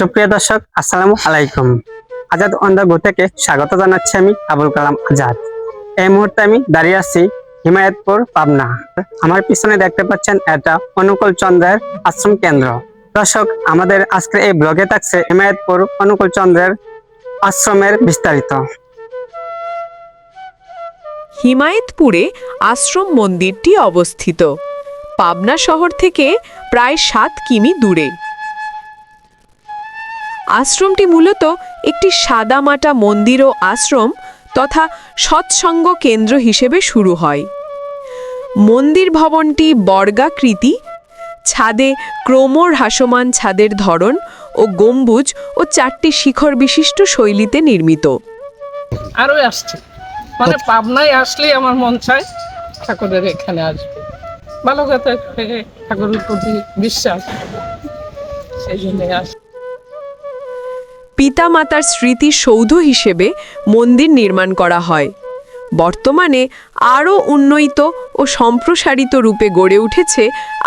সুপ্রিয় দর্শক, আসসালামু আলাইকুম। আজাদ অন দ্য গো থেকে স্বাগত জানাচ্ছি আমি আবুল কালাম আজাদ। এই মুহূর্তে আমি দাঁড়িয়ে আছি হিমায়তপুর, পাবনা। আমার পিছনে দেখতে পাচ্ছেন এটা অনুকূল চন্দ্রের আশ্রম কেন্দ্র। দর্শক, আমাদের আজকের এই ব্লগে থাকছে হিমায়তপুর অনুকূল চন্দ্রের আশ্রমের বিস্তারিত। হিমায়তপুরে আশ্রম মন্দিরটি অবস্থিত। পাবনা শহর থেকে প্রায় সাত কিমি দূরে। আশ্রমটি মূলত একটি সাদামাটা মন্দির ও আশ্রম তথা সৎসঙ্গ কেন্দ্র হিসেবে শুরু হয়। মন্দির ভবনটি বর্গাকৃতি ছাদে ক্রমর হাসমান ছাদের ধরন ও গম্বুজ ও চারটি শিখর বিশিষ্ট শৈলীতে নির্মিত। আরও আসছে। মানে পাবনায় আসলেই আমার মন চায় ঠাকুরের এখানে আসবে। ভালো কথা ঠাকুরের প্রতি বিশ্বাস। সেই জন্য আস পিতামাতার স্মৃতি সৌধ হিসেবে মন্দির নির্মাণ করা হয়। বর্তমানে আরও উন্নয়িত ও সম্প্রসারিত রূপে গড়ে উঠেছে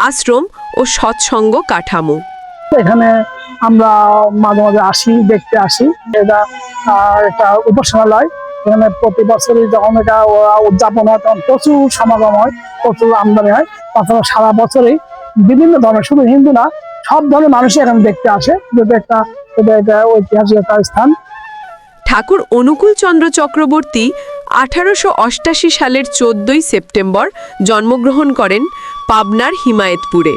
আশ্রম ও সৎসঙ্গ কাঠামো। এখানে আমরা মাঝে মাঝে আসি, দেখতে আসি। এটা একটা উপাসনালয়। এখানে প্রতি বছরই যখন এটা উদযাপন হয়, তখন প্রচুর সমাগম হয়, প্রচুর আমদানি হয়। তাছাড়া সারা বছরই বিভিন্ন ধরনের শুধু হিন্দু না, সব ধরনের মানুষই এখানে দেখতে আসে। যেটা একটা ঐতিহাসিক স্থান। ঠাকুর অনুকূল চন্দ্র চক্রবর্তী আঠারোশো অষ্টাশি সালের চোদ্দই সেপ্টেম্বর জন্মগ্রহণ করেন পাবনার হিমায়তপুরে।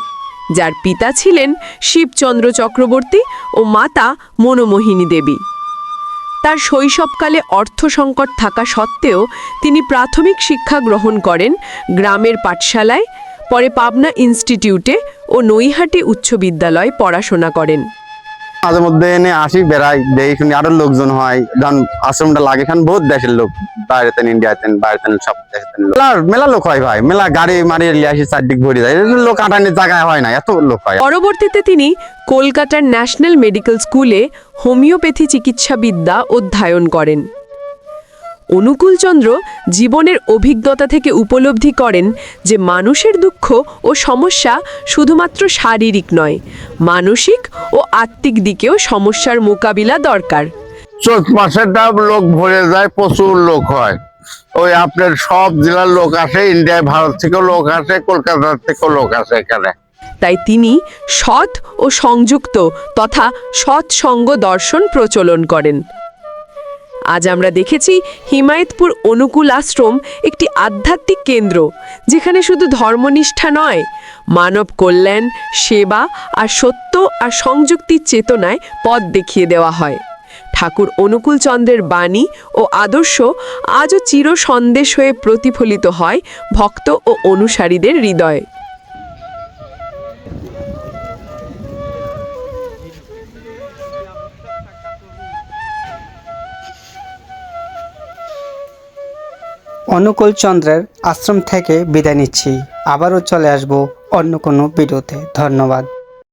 যার পিতা ছিলেন শিবচন্দ্র চক্রবর্তী ও মাতা মনোমোহিনী দেবী। তার শৈশবকালে অর্থ সংকট থাকা সত্ত্বেও তিনি প্রাথমিক শিক্ষা গ্রহণ করেন গ্রামের পাঠশালায়, পরে পাবনা ইনস্টিটিউটে ও নৈহাটি উচ্চ বিদ্যালয়ে পড়াশোনা করেন। মাঝে মধ্যে এনে আসি, বেড়াই, দেখি আরও লোকজন হয়। যখন আশ্রমটা লাগে এখানে বহুত দেশের লোক। বাইরে তেন ইন্ডিয়াতেন বাইরেতেন সব দেশেতেন। মেলা মেলা লোক হয় ভাই। মেলা গাড়ি মারি লিয়ে আসি, চারদিক ভরে যায়। লোক আটানির জায়গায় হয় না, এত লোক হয়। পরবর্তীতে তিনি কলকাতার ন্যাশনাল মেডিকেল স্কুলে হোমিওপ্যাথি চিকিৎসাবিদ্যা অধ্যয়ন করেন। অনুকূলচন্দ্র জীবনের অভিজ্ঞতা থেকে উপলব্ধি করেন যে মানুষের দুঃখ ও সমস্যা শুধুমাত্র শারীরিক নয় মানসিক ও আত্মিক দিকেও সমস্যার মোকাবিলা দরকার। চোদ্দ মাসেরটা লোক ভরে যায় প্রচুর লোক হয়। ওই আপনার সব জেলার লোক আসে ইন্ডিয়ায় ভারত থেকেও লোক আসে কলকাতা থেকেও লোক আসে এখানে। তাই তিনি সৎ ও সংযুক্ত তথা সৎসঙ্গ দর্শন প্রচলন করেন। আজ আমরা দেখেছি হিমায়তপুর অনুকূল আশ্রম একটি আধ্যাত্মিক কেন্দ্র, যেখানে শুধু ধর্মনিষ্ঠা নয়, মানব কল্যাণ, সেবা আর সত্য আর সংযুক্তির চেতনায় পথ দেখিয়ে দেওয়া হয়। ঠাকুর অনুকূল চন্দ্রের বাণী ও আদর্শ আজও চির সন্দেশ হয়ে প্রতিফলিত হয় ভক্ত ও অনুসারীদের হৃদয়ে। অনুকূল চন্দ্রের আশ্রম থেকে বিদায় নিচ্ছি। আবারও চলে আসব অন্য কোনো ভিডিওতে। ধন্যবাদ।